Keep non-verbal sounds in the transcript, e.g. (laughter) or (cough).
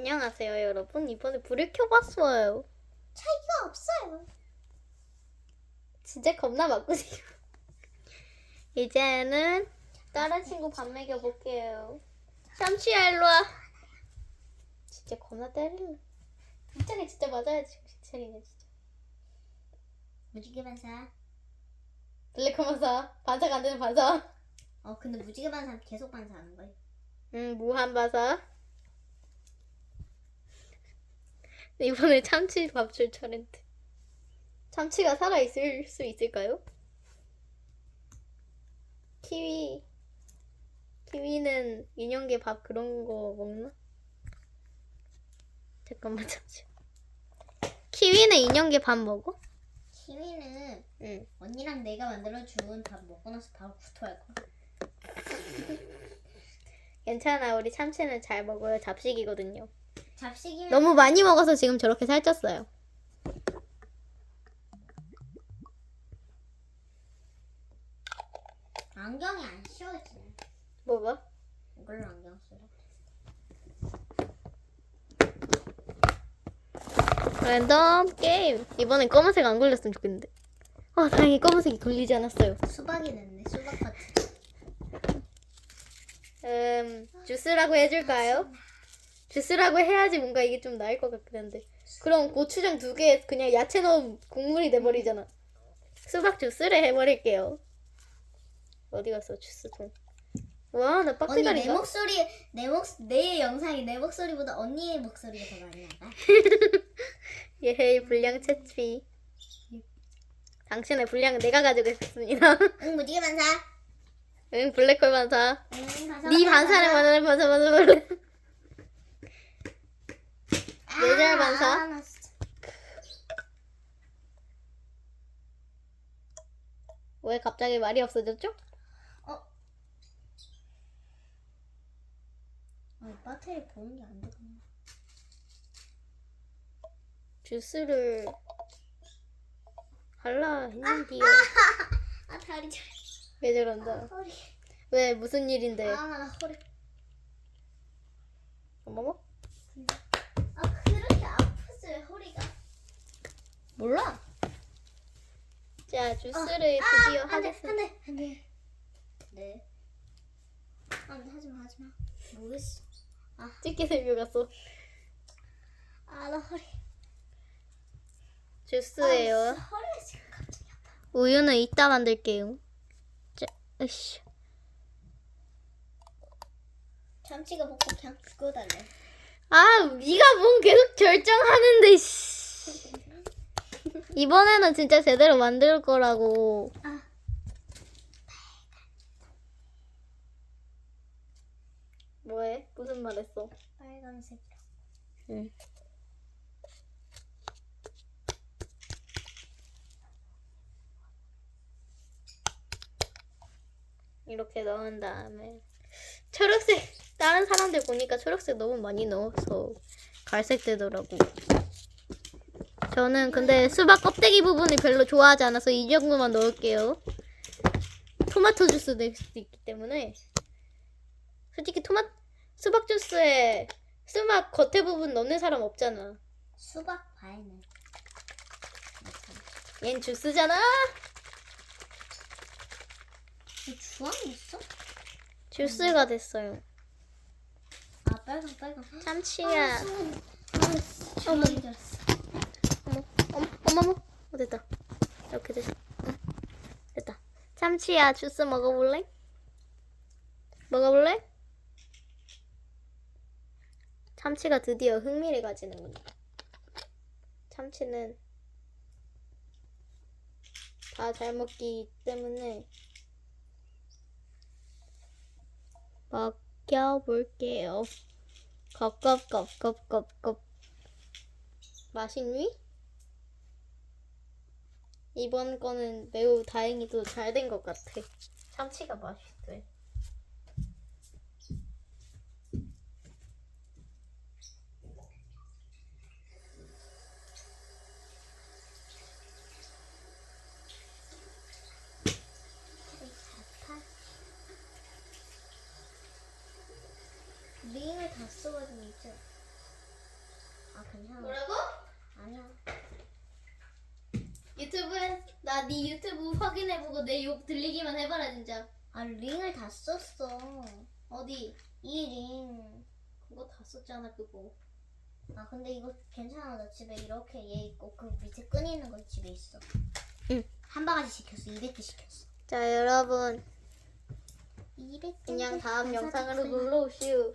안녕하세요 여러분. 이번에 불을 켜봤어요. 차이가 없어요. 진짜 겁나 바꾸세요. (laughs) 이제는 다른 친구 밥 먹여볼게요. 샴치야 일로와. 진짜 겁나 때릴래 진짜네 진짜 맞아야지. 진짜네 진짜. 무지개 반사. 블랙 커머사. 반사가 안 되는 반사. 어 근데 무지개 반사 계속 반사하는 거예요. 응 무한 반사 이번에 참치 밥줄 차례인데 참치가 살아있을 수 있을까요? 키위 키위는 인형계 밥 그런 거 먹나? 잠깐만 잠시 키위는 인형계 밥 먹어? 키위는 응 언니랑 내가 만들어 준 밥 먹고 나서 바로 구토할 거야. (laughs) 괜찮아 우리 참치는 잘 먹어요 잡식이거든요 잡식이면 너무 많이 먹어서 지금 저렇게 살쪘어요 안경이 안 씌워지네. 뭐가? 이걸로 안경 쓰라. 랜덤 게임 이번엔 검은색 안 걸렸으면 좋겠는데 아 다행히 검은색이 걸리지 않았어요 수박이 됐네. 수박 같은. 음 주스라고 해줄까요? 주스라고 해야지 뭔가 이게 좀 나을 것 같긴 한데. 그럼 고추장 두 개 그냥 야채 넣은 국물이 돼버리잖아. 수박 주스를 해버릴게요. 어디 갔어 주스통? 와 나 언니 내 빡대가리가. 목소리 내 목 내 영상이 내 목소리보다 언니의 목소리가 더 많이 나가. (laughs) 예헤이 불량 채취. 당신의 불량은 내가 가지고 있었습니다. (laughs) 응 무지개 반사. 응 블랙홀 반사. 응 반사. 네 반사를 만나는 반사 반사 반사 내잘 반사? 아, 나. 왜 갑자기 말이 없어졌죠? 아, 배터리 보는 게 안 되구나. 주스를 할라 했는데요. 아 다리 잘. 왜 저런다? 허리. 왜 무슨 일인데? 아 나 허리. 어머머? 아 아프지 허리가. 몰라. 자 주스를 드디어 아, 안돼 하겠습니다. 안돼 안돼. 네. 안돼 하지마 하지마. 모르겠어. 찍게 생겨갔어. 아 나 허리. 주스예요. 아, 허리가 지금 갑자기 아파. 우유는 이따 만들게요. 자, 으쌰. 참치가 먹고 그냥 죽어달래. 아, 네가 뭔 계속 결정하는데. 씨. 이번에는 진짜 제대로 만들 거라고. 아. 뭐해? 무슨 말 했어? 빨간색. 응. 이렇게 넣은 다음에 초록색 다른 사람들 보니까 초록색 너무 많이 넣어서 갈색 되더라고. 저는 근데 수박 껍데기 부분을 별로 좋아하지 않아서 이 정도만 넣을게요. 토마토 주스 낼 수도 있기 때문에 솔직히 토마 수박 주스에 수박 겉에 부분 넣는 사람 없잖아. 수박 과일은. 얜 주스잖아. 이 주황 있어? 주스가 됐어요. 아 빨간 빨간. 참치야. 아. 아, 줄 알았어. 어머, 어머, 어머머. 어, 됐다. 이렇게 됐어. 응. 됐다. 참치야, 주스 먹어볼래? 먹어볼래? 참치가 드디어 흥미를 가지는군요. 참치는 다 잘 먹기 때문에 먹 여볼게요. 겁겁겁겁겁겁 맛있니? 이번 거는 매우 다행히도 잘 된 것 같아. 참치가 맛있대. 링을 다 써가지고 있죠. 괜찮아. 뭐라고? 아니야. 유튜브에 나 네 유튜브 확인해보고 내 욕 들리기만 해봐라 진짜. 아 링을 다 썼어. 어디? 이 링. 그거 다 썼잖아 그거. 아 근데 이거 괜찮아. 나 집에 이렇게 얘 있고 그 밑에 끈 있는 거 집에 있어. 응. 한 바가지 시켰어. 200개 시켰어. 자 여러분 200개. 그냥 다음 영상으로 놀러 오시오.